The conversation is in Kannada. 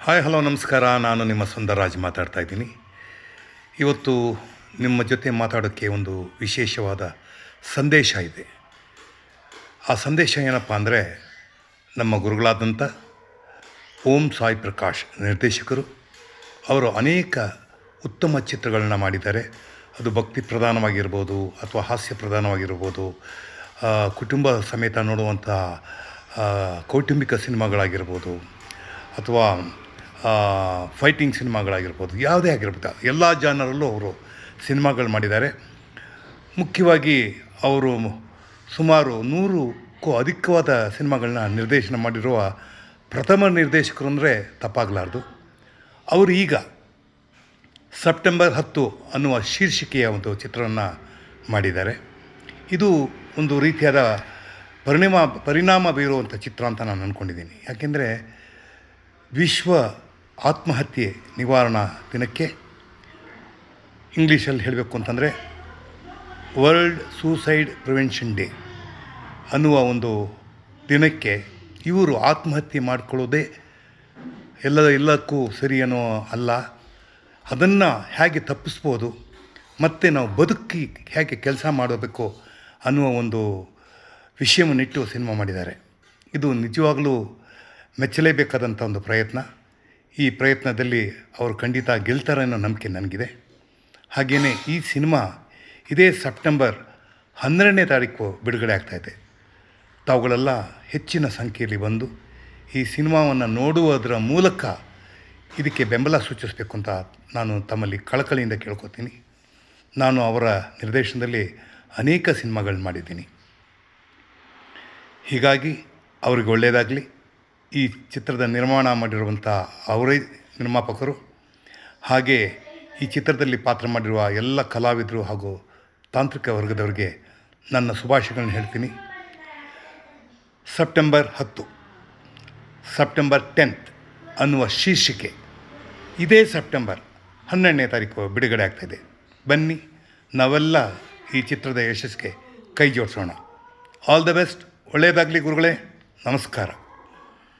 ಹಾಯ್ ಹಲೋ ನಮಸ್ಕಾರ. ನಾನು ನಿಮ್ಮ ಸುಂದರರಾಜ್ ಮಾತಾಡ್ತಾ ಇದ್ದೀನಿ. ಇವತ್ತು ನಿಮ್ಮ ಜೊತೆ ಮಾತಾಡೋಕ್ಕೆ ಒಂದು ವಿಶೇಷವಾದ ಸಂದೇಶ ಇದೆ. ಆ ಸಂದೇಶ ಏನಪ್ಪ ಅಂದರೆ ನಮ್ಮ ಗುರುಗಳಾದಂಥ ಓಂ ಸಾಯಿ ಪ್ರಕಾಶ್ ನಿರ್ದೇಶಕರು ಅವರು ಅನೇಕ ಉತ್ತಮ ಚಿತ್ರಗಳನ್ನ ಮಾಡಿದ್ದಾರೆ. ಅದು ಭಕ್ತಿ ಪ್ರಧಾನವಾಗಿರ್ಬೋದು ಅಥವಾ ಹಾಸ್ಯ ಪ್ರಧಾನವಾಗಿರ್ಬೋದು ಕುಟುಂಬ ಸಮೇತ ನೋಡುವಂಥ ಆ, ಕೌಟುಂಬಿಕ ಸಿನಿಮಾಗಳಾಗಿರ್ಬೋದು ಅಥವಾ ಫೈಟಿಂಗ್ ಸಿನಿಮಾಗಳಾಗಿರ್ಬೋದು, ಯಾವುದೇ ಆಗಿರ್ಬೋದು, ಎಲ್ಲ ಜಾನರಲ್ಲೂ ಅವರು ಸಿನಿಮಾಗಳು ಮಾಡಿದ್ದಾರೆ. ಮುಖ್ಯವಾಗಿ ಅವರು ಸುಮಾರು ನೂರಕ್ಕೂ ಅಧಿಕವಾದ ಸಿನಿಮಾಗಳನ್ನ ನಿರ್ದೇಶನ ಮಾಡಿರುವ ಪ್ರಥಮ ನಿರ್ದೇಶಕರು ಅಂದರೆ ತಪ್ಪಾಗಲಾರ್ದು. ಅವರು ಈಗ ಸೆಪ್ಟೆಂಬರ್ ಹತ್ತು ಅನ್ನುವ ಶೀರ್ಷಿಕೆಯ ಒಂದು ಚಿತ್ರವನ್ನು ಮಾಡಿದ್ದಾರೆ. ಇದು ಒಂದು ರೀತಿಯಾದ ಪರಿಣಾಮ ಪರಿಣಾಮ ಬೀರುವಂಥ ಚಿತ್ರ ಅಂತ ನಾನು ಅಂದ್ಕೊಂಡಿದ್ದೀನಿ ಯಾಕೆಂದರೆ ವಿಶ್ವ ಆತ್ಮಹತ್ಯೆ ನಿವಾರಣಾ ದಿನಕ್ಕೆ ಇಂಗ್ಲೀಷಲ್ಲಿ ಹೇಳಬೇಕು ಅಂತಂದರೆ ವರ್ಲ್ಡ್ ಸೂಸೈಡ್ ಪ್ರಿವೆನ್ಷನ್ ಡೇ ಅನ್ನುವ ಒಂದು ದಿನಕ್ಕೆ ಇವರು ಆತ್ಮಹತ್ಯೆ ಮಾಡಿಕೊಳ್ಳೋದೇ ಎಲ್ಲ ಎಲ್ಲಕ್ಕೂ ಸರಿ ಅನ್ನೋ ಅಲ್ಲ. ಅದನ್ನು ಹೇಗೆ ತಪ್ಪಿಸ್ಬೋದು, ಮತ್ತು ನಾವು ಬದುಕಿ ಹೇಗೆ ಕೆಲಸ ಮಾಡಬೇಕು ಅನ್ನುವ ಒಂದು ವಿಷಯವನ್ನಿಟ್ಟು ಸಿನಿಮಾ ಮಾಡಿದ್ದಾರೆ. ಇದು ನಿಜವಾಗಲೂ ಮೆಚ್ಚಲೇಬೇಕಾದಂಥ ಒಂದು ಪ್ರಯತ್ನ. ಈ ಪ್ರಯತ್ನದಲ್ಲಿ ಅವರು ಖಂಡಿತ ಗೆಲ್ತಾರೆ ಅನ್ನೋ ನಂಬಿಕೆ ನನಗಿದೆ. ಹಾಗೆಯೇ ಈ ಸಿನಿಮಾ ಇದೇ ಸೆಪ್ಟೆಂಬರ್ ಹನ್ನೆರಡನೇ ತಾರೀಕು ಬಿಡುಗಡೆ ಆಗ್ತಾಯಿದೆ ತಾವುಗಳೆಲ್ಲ ಹೆಚ್ಚಿನ ಸಂಖ್ಯೆಯಲ್ಲಿ ಬಂದು ಈ ಸಿನಿಮಾವನ್ನು ನೋಡುವುದರ ಮೂಲಕ ಇದಕ್ಕೆ ಬೆಂಬಲ ಸೂಚಿಸಬೇಕು ಅಂತ ನಾನು ತಮ್ಮಲ್ಲಿ ಕಳಕಳಿಯಿಂದ ಕೇಳ್ಕೊತೀನಿ. ನಾನು ಅವರ ನಿರ್ದೇಶನದಲ್ಲಿ ಅನೇಕ ಸಿನಿಮಾಗಳು ಮಾಡಿದ್ದೀನಿ. ಹೀಗಾಗಿ ಅವ್ರಿಗೆ ಒಳ್ಳೆಯದಾಗಲಿ ಈ ಚಿತ್ರದ ನಿರ್ಮಾಣ ಮಾಡಿರುವಂಥ ಅವರೇ ನಿರ್ಮಾಪಕರು. ಹಾಗೆ ಈ ಚಿತ್ರದಲ್ಲಿ ಪಾತ್ರ ಮಾಡಿರುವ ಎಲ್ಲ ಕಲಾವಿದರು ಹಾಗೂ ತಾಂತ್ರಿಕ ವರ್ಗದವರಿಗೆ ನನ್ನ ಶುಭಾಶಯಗಳನ್ನು ಹೇಳ್ತೀನಿ. ಸೆಪ್ಟೆಂಬರ್ ಹತ್ತು, ಸೆಪ್ಟೆಂಬರ್ ಟೆಂತ್ ಅನ್ನುವ ಶೀರ್ಷಿಕೆ. ಇದೇ ಸೆಪ್ಟೆಂಬರ್ ಹನ್ನೆರಡನೇ ತಾರೀಕು ಬಿಡುಗಡೆ ಆಗ್ತಾಯಿದೆ ಬನ್ನಿ, ನಾವೆಲ್ಲ ಈ ಚಿತ್ರದ ಯಶಸ್ಸಿಗೆ ಕೈ ಜೋಡಿಸೋಣ. ಆಲ್ ದ ಬೆಸ್ಟ್ ಒಳ್ಳೆಯದಾಗಲಿ ಗುರುಗಳೇ. ನಮಸ್ಕಾರ.